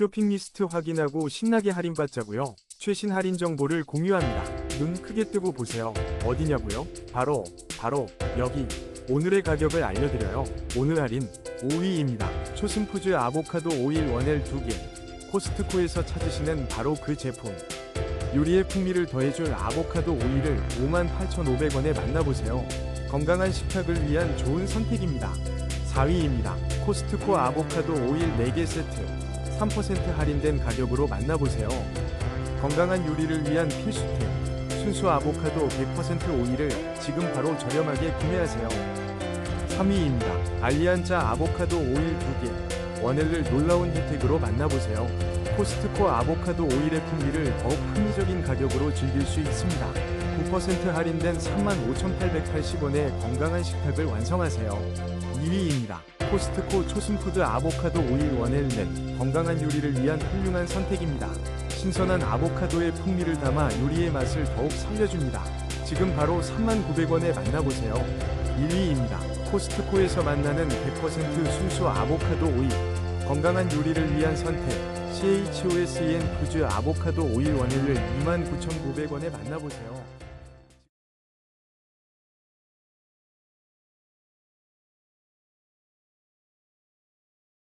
쇼핑 리스트 확인하고 신나게 할인받자고요. 최신 할인 정보를 공유합니다. 눈 크게 뜨고 보세요. 어디냐고요? 바로 바로 여기. 오늘의 가격을 알려드려요. 오늘 할인 5위입니다. 초승푸즈 아보카도 오일 원엘 2개. 코스트코에서 찾으시는 바로 그 제품. 요리의 풍미를 더해줄 아보카도 오일을 58,500원에 만나보세요. 건강한 식탁을 위한 좋은 선택입니다. 4위입니다. 코스트코 아보카도 오일 4개 세트 3% 할인된 가격으로 만나보세요. 건강한 요리를 위한 필수템 순수 아보카도 100% 오일을 지금 바로 저렴하게 구매하세요. 3위입니다. 알리안자 아보카도 오일 2개 원엘을 놀라운 혜택으로 만나보세요. 코스트코 아보카도 오일의 풍미를 더욱 합리적인 가격으로 즐길 수 있습니다. 9% 할인된 35,880원의 건강한 식탁을 완성하세요. 2위입니다. 코스트코 초승푸드 아보카도 오일 원엘넷 건강한 요리를 위한 훌륭한 선택입니다. 신선한 아보카도의 풍미를 담아 요리의 맛을 더욱 살려줍니다. 지금 바로 3,900원에 만나보세요. 1위입니다. 코스트코에서 만나는 100% 순수 아보카도 오일 건강한 요리를 위한 선택 CHOSEN 푸즈 아보카도 오일 원일을 29,900원에 만나보세요.